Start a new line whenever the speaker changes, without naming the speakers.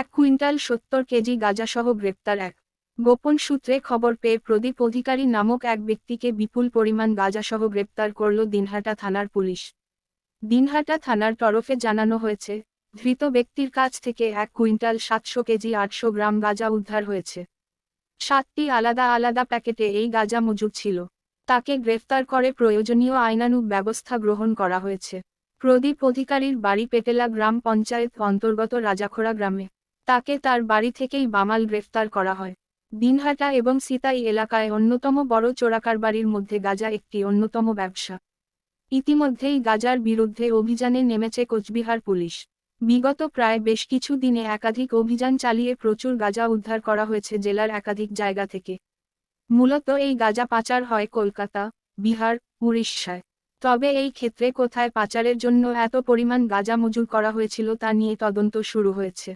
এক কুইন্টাল সত্তর কেজি গাঁজাসহ গ্রেপ্তার এক। গোপন সূত্রে খবর পেয়ে প্রদীপ অধিকারী নামক এক ব্যক্তিকে বিপুল পরিমাণ গাঁজাসহ গ্রেপ্তার করল দিনহাটা থানার পুলিশ। দিনহাটা থানার তরফে জানানো হয়েছে, ধৃত ব্যক্তির কাছ থেকে এক কুইন্টাল সাতশো কেজি আটশো গ্রাম গাঁজা উদ্ধার হয়েছে। সাতটি আলাদা আলাদা প্যাকেটে এই গাঁজা মজুদ ছিল। তাকে গ্রেফতার করে প্রয়োজনীয় আইনানুগ ব্যবস্থা গ্রহণ করা হয়েছে। প্রদীপ অধিকারীর বাড়ি পেটেলা গ্রাম পঞ্চায়েত অন্তর্গত রাজাখোড়া গ্রামে। তাকে তার বাড়ি থেকেই বামাল গ্রেফতার করা হয়। দিনহাটা এবং সিতাই এলাকায় অন্যতম বড় চোরাকারবারির মধ্যে গাজা একটি অন্যতম ব্যবসা। ইতিমধ্যেই গাজার বিরুদ্ধে অভিযানে নেমেছে কোচবিহার পুলিশ। বিগত প্রায় বেশ কিছু দিনে একাধিক অভিযান চালিয়ে প্রচুর গাজা উদ্ধার করা হয়েছে জেলার একাধিক জায়গা থেকে। মূলত এই গাজা পাচার হয় কলকাতা, বিহার, উড়িষ্যায়। তবে এই ক্ষেত্রে কোথায় পাচারের জন্য এত পরিমাণ গাজা মজুর করা হয়েছিল তা নিয়ে তদন্ত শুরু হয়েছে।